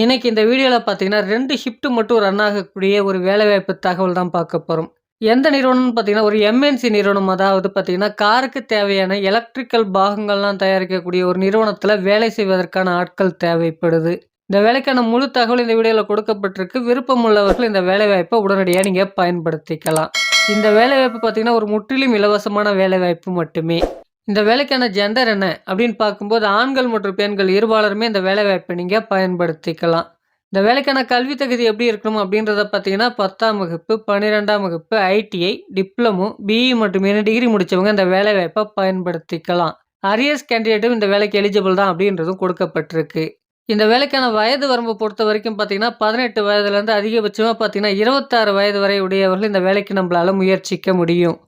இன்னைக்கு இந்த வீடியோவில் பார்த்தீங்கன்னா ரெண்டு ஷிஃப்ட்டு மட்டும் ரன் ஆகக்கூடிய ஒரு வேலைவாய்ப்பு தகவல் தான் பார்க்க போகிறோம் எந்த நிறுவனம்னு பார்த்தீங்கன்னா ஒரு எம்என்சி நிறுவனம் அதாவது பார்த்தீங்கன்னா காருக்கு தேவையான எலக்ட்ரிக்கல் பாகங்கள்லாம் தயாரிக்கக்கூடிய ஒரு நிறுவனத்தில் வேலை செய்வதற்கான ஆட்கள் தேவைப்படுது. இந்த வேலைக்கான முழு தகவல் இந்த வீடியோவில் கொடுக்கப்பட்டிருக்கு. விருப்பம் உள்ளவர்கள் இந்த வேலைவாய்ப்பை உடனடியாக நீங்கள் பயன்படுத்திக்கலாம். இந்த வேலைவாய்ப்பு பார்த்தீங்கன்னா ஒரு முற்றிலும் இலவசமான வேலைவாய்ப்பு மட்டுமே. இந்த வேலைக்கான ஜெண்டர் என்ன அப்படின்னு பார்க்கும்போது ஆண்கள் மற்றும் பெண்கள் இருபாலருமே இந்த வேலைவாய்ப்பை நீங்கள் பயன்படுத்திக்கலாம். இந்த வேலைக்கான கல்வி தகுதி எப்படி இருக்கணும் அப்படின்றத பார்த்தீங்கன்னா பத்தாம் வகுப்பு பன்னிரெண்டாம் வகுப்பு ஐடிஐ டிப்ளமோ பிஇ மற்றும் இரு டிகிரி முடித்தவங்க இந்த வேலைவாய்ப்பை பயன்படுத்திக்கலாம். அரியர்ஸ் கேண்டிடேட்டும் இந்த வேலைக்கு எலிஜிபிள் தான் அப்படின்றதும் கொடுக்கப்பட்டிருக்கு. இந்த வேலைக்கான வயது வரம்பு பொறுத்த வரைக்கும் பார்த்தீங்கன்னா பதினெட்டு வயதுலேருந்து அதிகபட்சமாக பார்த்தீங்கன்னா இருபத்தாறு வயது வரை உடையவர்கள் இந்த வேலைக்கு நம்மளால் முயற்சிக்க முடியும்.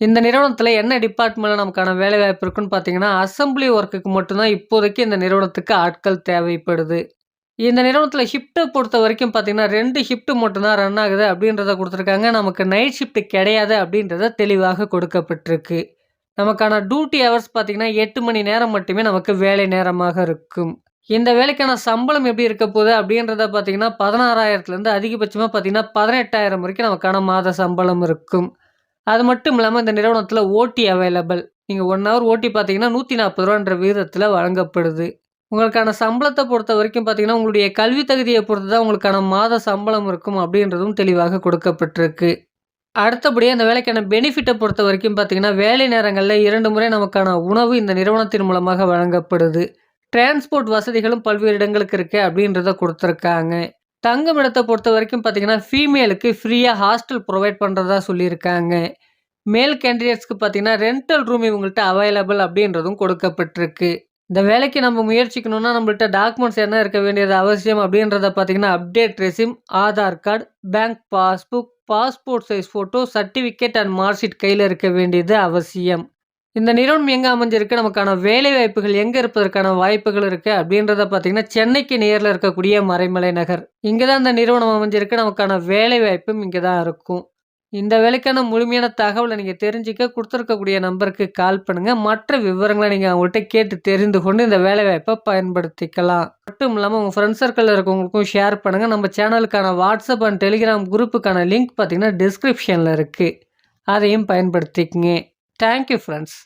இந்த நிறுவனத்தில் என்ன டிபார்ட்மெண்ட்டில் நமக்கான வேலை வாய்ப்பு இருக்குன்னு பார்த்தீங்கன்னா அசம்பிளி ஒர்க்குக்கு மட்டும்தான் இப்போதைக்கு இந்த நிறுவனத்துக்கு ஆட்கள் தேவைப்படுது. இந்த நிறுவனத்தில் ஷிஃப்ட்டை பொறுத்த வரைக்கும் பார்த்தீங்கன்னா ரெண்டு ஷிஃப்ட்டு மட்டும்தான் ரன் ஆகுது அப்படின்றத கொடுத்துருக்காங்க. நமக்கு நைட் ஷிஃப்ட்டு கிடையாது அப்படின்றத தெளிவாக கொடுக்கப்பட்டிருக்கு. நமக்கான டியூட்டி ஹவர்ஸ் பார்த்தீங்கன்னா எட்டு மணி நேரம் மட்டுமே நமக்கு வேலை நேரமாக இருக்கும். இந்த வேலைக்கான சம்பளம் எப்படி இருக்க போகுது அப்படின்றத பார்த்தீங்கன்னா பதினாறாயிரத்துலேருந்து அதிகபட்சமாக பார்த்தீங்கன்னா பதினெட்டாயிரம் வரைக்கும் நமக்கான மாத சம்பளம் இருக்கும். அது மட்டும் இல்லாமல் இந்த நிறுவனத்தில் ஓட்டி அவைலபிள் நீங்கள் ஒன் ஹவர் ஓட்டி பார்த்தீங்கன்னா நூற்றி நாற்பது ரூபான்ற விகிதத்தில் வழங்கப்படுது. உங்களுக்கான சம்பளத்தை பொறுத்த வரைக்கும் பார்த்தீங்கன்னா உங்களுடைய கல்வி தகுதியை பொறுத்து தான் உங்களுக்கான மாத சம்பளம் இருக்கும் அப்படின்றதும் தெளிவாக கொடுக்கப்பட்டிருக்கு. அடுத்தபடியாக அந்த வேலைக்கான பெனிஃபிட்டை பொறுத்த வரைக்கும் பார்த்தீங்கன்னா வேலை நேரங்களில் இரண்டு முறை நமக்கான உணவு இந்த நிறுவனத்தின் மூலமாக வழங்கப்படுது. டிரான்ஸ்போர்ட் வசதிகளும் பல்வேறு இடங்களுக்கு இருக்குது அப்படின்றத கொடுத்துருக்காங்க. தங்குமிடத்தை பொறுத்த வரைக்கும் பார்த்தீங்கன்னா ஃபீமேலுக்கு ஃப்ரீயாக ஹாஸ்டல் ப்ரொவைட் பண்ணுறதா சொல்லியிருக்காங்க. மேல் கேண்டிடேட்ஸ்க்கு பார்த்தீங்கன்னா ரெண்டல் ரூம் இவங்கள்ட்ட அவைலபிள் அப்படின்றதும் கொடுக்கப்பட்டிருக்கு. இந்த வேலைக்கு நம்ம முயற்சிக்கணும்னா நம்மள்ட்ட டாக்குமெண்ட்ஸ் என்ன இருக்க வேண்டியது அவசியம் அப்படின்றத பார்த்தீங்கன்னா update resume Aadhaar card bank passbook passport size photo certificate and marksheet கையில் இருக்க வேண்டியது அவசியம். இந்த நிறுவனம் எங்கே அமைஞ்சிருக்கு? நமக்கான வேலை வாய்ப்புகள் எங்கே இருப்பதற்கான வாய்ப்புகள் இருக்குது அப்படின்றத பார்த்தீங்கன்னா சென்னைக்கு நேரில் இருக்கக்கூடிய மறைமலை நகர். இங்கே தான் இந்த நிறுவனம் அமைஞ்சிருக்கு. நமக்கான வேலை வாய்ப்பும் இங்கே தான் இருக்கும். இந்த வேலைக்கான முழுமையான தகவலை நீங்கள் தெரிஞ்சிக்க கொடுத்துருக்கக்கூடிய நம்பருக்கு கால் பண்ணுங்கள் மற்ற விவரங்களை நீங்கள் அவங்கள்ட்ட கேட்டு தெரிந்து கொண்டு இந்த வேலை வாய்ப்பை பயன்படுத்திக்கலாம். மட்டும் இல்லாமல் உங்கள் ஃப்ரெண்ட்ஸ் சர்க்கிளில் இருக்கவங்களுக்கும் ஷேர் பண்ணுங்கள் நம்ம சேனலுக்கான வாட்ஸ்அப் அண்ட் டெலிகிராம் குரூப்புக்கான லிங்க் பார்த்தீங்கன்னா டிஸ்கிரிப்ஷனில் இருக்குது அதையும் பயன்படுத்திக்கங்க. Thank you friends